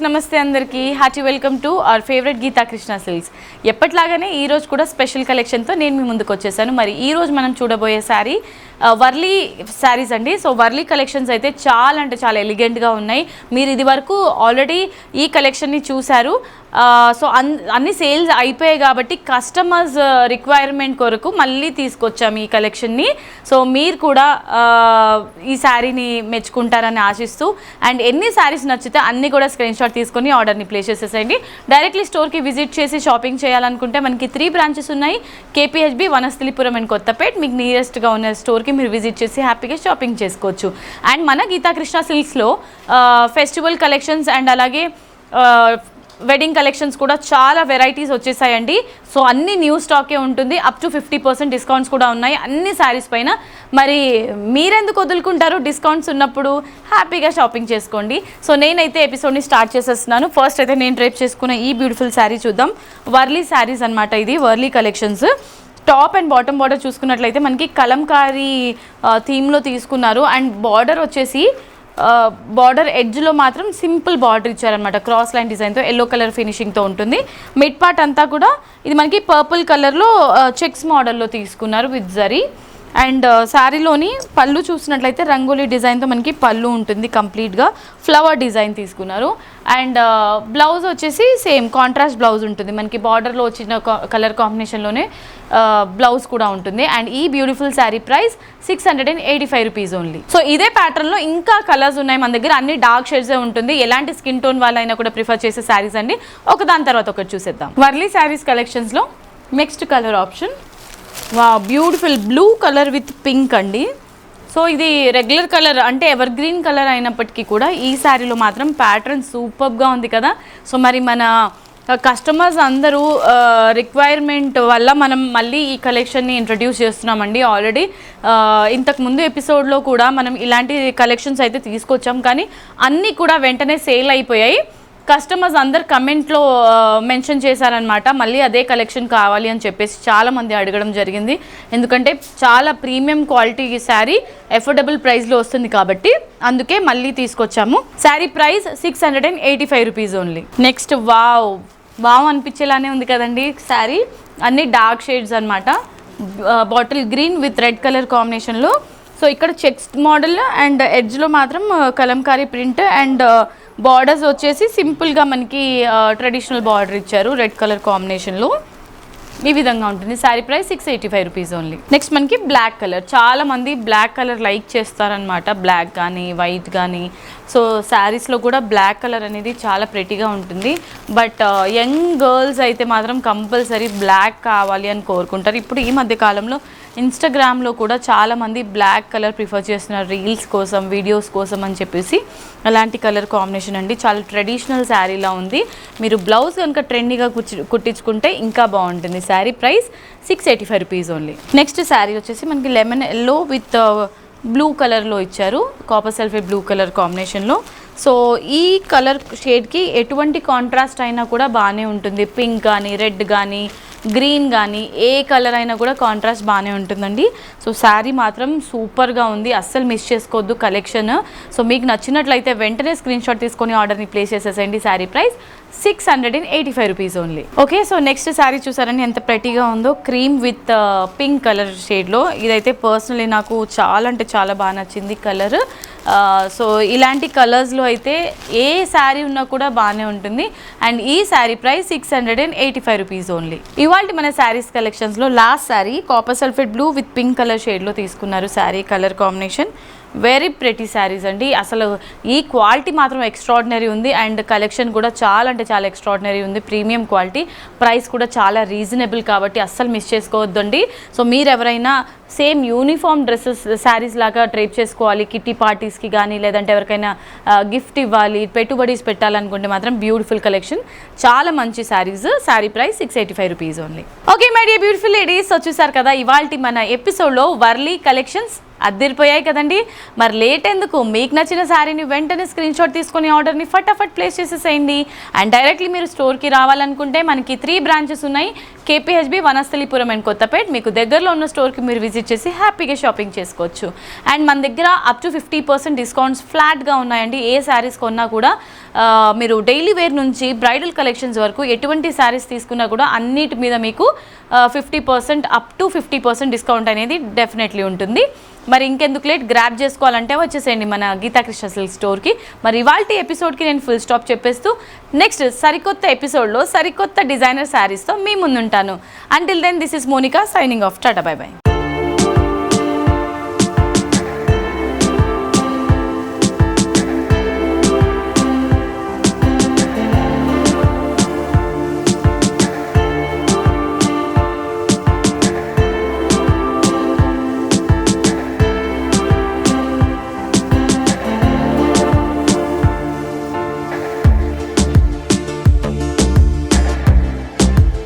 నమస్తే అందరికీ. Hearty welcome to our favourite Geetha Krishna silks ఎప్పట్లాగానే ఈ రోజు కూడా స్పెషల్ కలెక్షన్తో నేను మీ ముందుకు వచ్చేసాను. మరి ఈ రోజు మనం చూడబోయే శారీ వర్లీ శారీస్ అండి. సో వర్లీ కలెక్షన్స్ అయితే చాలా అంటే చాలా ఎలిగెంట్గా ఉన్నాయి. మీరు ఇది వరకు ఆల్రెడీ ఈ కలెక్షన్ని చూశారు. సో అన్ అన్ని సేల్స్ అయిపోయాయి కాబట్టి కస్టమర్స్ రిక్వైర్మెంట్ కొరకు మళ్ళీ తీసుకొచ్చాము ఈ కలెక్షన్ని. సో మీరు కూడా ఈ శారీని మెచ్చుకుంటారని ఆశిస్తూ అండ్ ఎన్ని శారీస్ నచ్చితే అన్ని కూడా స్క్రీన్ షాట్ తీసుకొని ఆర్డర్ని ప్లేస్ చేసేసేయండి. డైరెక్ట్లీ స్టోర్కి విజిట్ చేసి షాపింగ్ చేయాలనుకుంటే మనకి త్రీ బ్రాంచెస్ ఉన్నాయి. KPHB Vanasthalipuram and Kothapet. మీకు నియరెస్ట్గా ఉన్న స్టోర్కి మీరు విజిట్ చేసి హ్యాపీగా షాపింగ్ చేసుకోవచ్చు. అండ్ మన గీతాకృష్ణ సిల్క్స్లో ఫెస్టివల్ కలెక్షన్స్ అండ్ అలాగే వెడ్డింగ్ కలెక్షన్స్ కూడా చాలా వెరైటీస్ వచ్చేసాయండి. సో అన్ని న్యూ స్టాకే ఉంటుంది. Up to fifty percent discounts కూడా ఉన్నాయి. అన్ని శారీస్ పైన. మరి మీరెందుకు వదులుకుంటారు? డిస్కౌంట్స్ ఉన్నప్పుడు హ్యాపీగా షాపింగ్ చేసుకోండి. సో నేనైతే ఎపిసోడ్ని స్టార్ట్ చేసేస్తున్నాను. ఫస్ట్ అయితే నేను డ్రైప్ చేసుకున్న ఈ బ్యూటిఫుల్ శారీ చూద్దాం. వర్లీ శారీస్ అన్నమాట ఇది. Warli collections top and bottom border చూసుకున్నట్లయితే మనకి కలంకారీ థీమ్లో తీసుకున్నారు. అండ్ బార్డర్ వచ్చేసి బార్డర్ ఎడ్జ్లో మాత్రం సింపుల్ బార్డర్ ఇచ్చారనమాట క్రాస్ లైన్ డిజైన్తో ఎల్లో కలర్ ఫినిషింగ్తో ఉంటుంది. మిడ్ పార్ట్ అంతా కూడా ఇది మనకి పర్పుల్ కలర్లో చెక్స్ మోడల్లో తీసుకున్నారు విత్ జరీ. అండ్ శారీలోని పళ్ళు చూసినట్లయితే రంగోలీ డిజైన్తో మనకి పళ్ళు ఉంటుంది కంప్లీట్గా. ఫ్లవర్ డిజైన్ తీసుకున్నారు. అండ్ బ్లౌజ్ వచ్చేసి సేమ్ కాంట్రాస్ట్ బ్లౌజ్ ఉంటుంది. మనకి బార్డర్లో వచ్చిన కలర్ కాంబినేషన్లోనే బ్లౌజ్ కూడా ఉంటుంది. అండ్ ఈ beautiful sari price six hundred and eighty five rupees only so ఇదే ప్యాటర్న్లో ఇంకా కలర్స్ ఉన్నాయి. మన దగ్గర అన్ని డార్క్ షేడ్సే ఉంటుంది. ఎలాంటి స్కిన్ టోన్ వాళ్ళైనా కూడా ప్రిఫర్ చేసే శారీస్ అండి. ఒక దాని తర్వాత ఒకటి చూసేద్దాం. వర్లీ శారీస్ కలెక్షన్స్లో నెక్స్ట్ కలర్ ఆప్షన్ వా beautiful blue colour with pink అండి. సో ఇది రెగ్యులర్ కలర్ అంటే ఎవర్ గ్రీన్ కలర్ అయినప్పటికీ కూడా ఈ శారీలో మాత్రం ప్యాటర్న్ సూపర్గా ఉంది కదా. సో మరి మన కస్టమర్స్ అందరూ రిక్వైర్మెంట్ వల్ల మనం మళ్ళీ ఈ కలెక్షన్ని ఇంట్రడ్యూస్ చేస్తున్నామండి ఆల్రెడీ ఇంతకు ముందు ఎపిసోడ్లో కూడా మనం ఇలాంటి కలెక్షన్స్ అయితే తీసుకొచ్చాం. కానీ అన్నీ కూడా వెంటనే సేల్ అయిపోయాయి. కస్టమర్స్ అందరు కమెంట్లో మెన్షన్ చేశారనమాట మళ్ళీ అదే కలెక్షన్ కావాలి అని చెప్పేసి చాలామంది అడగడం జరిగింది. ఎందుకంటే చాలా ప్రీమియం క్వాలిటీ శారీ అఫోర్డబుల్ ప్రైస్లో వస్తుంది కాబట్టి అందుకే మళ్ళీ తీసుకొచ్చాము. Sari price six hundred and eighty five rupees only. Next wow! Wow అనిపించేలానే ఉంది కదండి శారీ. అన్ని డార్క్ షేడ్స్ అనమాట bottle green with red colour కాంబినేషన్లో. సో ఇక్కడ చెక్స్ మోడల్ అండ్ ఎడ్జ్లో మాత్రం కలంకారీ ప్రింట్ అండ్ బార్డర్స్ వచ్చేసి సింపుల్గా మనకి ట్రెడిషనల్ బార్డర్ ఇచ్చారు రెడ్ కలర్ కాంబినేషన్లో ఈ విధంగా ఉంటుంది. Sari price six eighty five rupees only next మనకి బ్లాక్ కలర్ చాలా మంది బ్లాక్ కలర్ లైక్ చేస్తారనమాట బ్లాక్ కానీ వైట్ కానీ సో శారీస్లో కూడా బ్లాక్ కలర్ అనేది చాలా ప్రెటీగా ఉంటుంది. బట్ యంగ్ గర్ల్స్ అయితే మాత్రం కంపల్సరీ బ్లాక్ కావాలి అని కోరుకుంటారు. ఇప్పుడు ఈ మధ్య కాలంలో ఇన్స్టాగ్రామ్లో కూడా చాలామంది బ్లాక్ కలర్ ప్రిఫర్ చేస్తున్నారు. రీల్స్ కోసం వీడియోస్ కోసం అని చెప్పేసి. అలాంటి కలర్ కాంబినేషన్ అండి. చాలా ట్రెడిషనల్ శారీలా ఉంది. మీరు బ్లౌజ్ కనుక ట్రెండీగా కుట్టించుకుంటే ఇంకా బాగుంటుంది. Sari price six eighty five rupees only next sari వచ్చేసి మనకి లెమన్ ఎల్లో విత్ బ్లూ కలర్లో ఇచ్చారు. కాపర్ సల్ఫేట్ బ్లూ కలర్ కాంబినేషన్లో సో ఈ కలర్ షేడ్కి ఎటువంటి కాంట్రాస్ట్ అయినా కూడా బాగానే ఉంటుంది. పింక్ కానీ రెడ్ కానీ గ్రీన్ కానీ ఏ కలర్ అయినా కూడా కాంట్రాస్ట్ బాగానే ఉంటుందండి. సో శారీ మాత్రం సూపర్గా ఉంది. అస్సలు మిస్ చేసుకోవద్దు కలెక్షన్ సో మీకు నచ్చినట్లయితే వెంటనే స్క్రీన్ షాట్ తీసుకొని ఆర్డర్ని ప్లేస్ చేసేసేయండి sari price six hundred and eighty five rupees only okay so next sari చూసారని ఎంత ప్రెటీగా ఉందో. క్రీమ్ విత్ పింక్ కలర్ షేడ్లో ఇదైతే పర్సనలీ నాకు చాలా అంటే చాలా బాగా నచ్చింది కలర్ సో ఇలాంటి కలర్స్లో అయితే ఏ శారీ ఉన్నా కూడా బాగానే ఉంటుంది. అండ్ ఈ sari price six hundred and eighty five rupees only. ఇవాళ మన శారీస్ కలెక్షన్స్లో last sari copper sulphate blue with pink colour షేడ్లో తీసుకున్నారు sari colour combination. Very pretty saris అండి. అసలు ఈ క్వాలిటీ మాత్రం ఎక్స్ట్రాడినరీ ఉంది. అండ్ కలెక్షన్ కూడా చాలా అంటే చాలా ఎక్స్ట్రాడినరీ ఉంది. ప్రీమియం క్వాలిటీ ప్రైస్ కూడా చాలా రీజనబుల్ కాబట్టి అస్సలు మిస్ చేసుకోవద్దండి. సో మీరు ఎవరైనా సేమ్ యూనిఫామ్ డ్రెస్సెస్ శారీస్ లాగా ట్రేప్ చేసుకోవాలి. కిట్టి పార్టీస్కి కానీ లేదంటే ఎవరికైనా గిఫ్ట్ ఇవ్వాలి పెట్టుబడీస్ పెట్టాలనుకుంటే మాత్రం బ్యూటిఫుల్ కలెక్షన్ చాలా మంచి saris sari price six eighty five rupees only okay my dear beautiful ladies వచ్చేసారు కదా ఇవాళ మన ఎపిసోడ్లో వర్లీ కలెక్షన్స్ అద్దరిపోయాయి కదండి. మరి లేట్ ఎందుకు? మీకు నచ్చిన శారీని వెంటనే స్క్రీన్ షాట్ తీసుకొని ఆర్డర్ని ఫటాఫట్ ప్లేస్ చేసేసేయండి. అండ్ డైరెక్ట్లీ మీరు స్టోర్కి రావాలనుకుంటే మనకి త్రీ బ్రాంచెస్ ఉన్నాయి. KPHB Vanasthalipuram and Kothapet. మీకు దగ్గరలో ఉన్న స్టోర్కి మీరు విజిట్ చేసి హ్యాపీగా షాపింగ్ చేసుకోవచ్చు. అండ్ మన దగ్గర up to fifty percent discounts ఫ్లాట్గా ఉన్నాయండి. ఏ శారీస్ కొన్నా కూడా మీరు డైలీ వేర్ నుంచి బ్రైడల్ కలెక్షన్స్ వరకు ఎటువంటి శారీస్ తీసుకున్నా కూడా అన్నిటి మీద మీకు fifty percent up to fifty percent discount అనేది డెఫినెట్లీ ఉంటుంది. మరి ఇంకెందుకు లేట్? గ్రాప్ చేసుకోవాలంటే వచ్చేసేయండి మన గీతాకృష్ణ సిల్క్ స్టోర్కి మరి ఇవాళ ఎపిసోడ్కి నేను ఫుల్ స్టాప్ చెప్పేస్తూ నెక్స్ట్ సరికొత్త ఎపిసోడ్లో సరికొత్త డిజైనర్ శారీస్తో మీ ముందుంటాను until then this is Monica signing off tata bye bye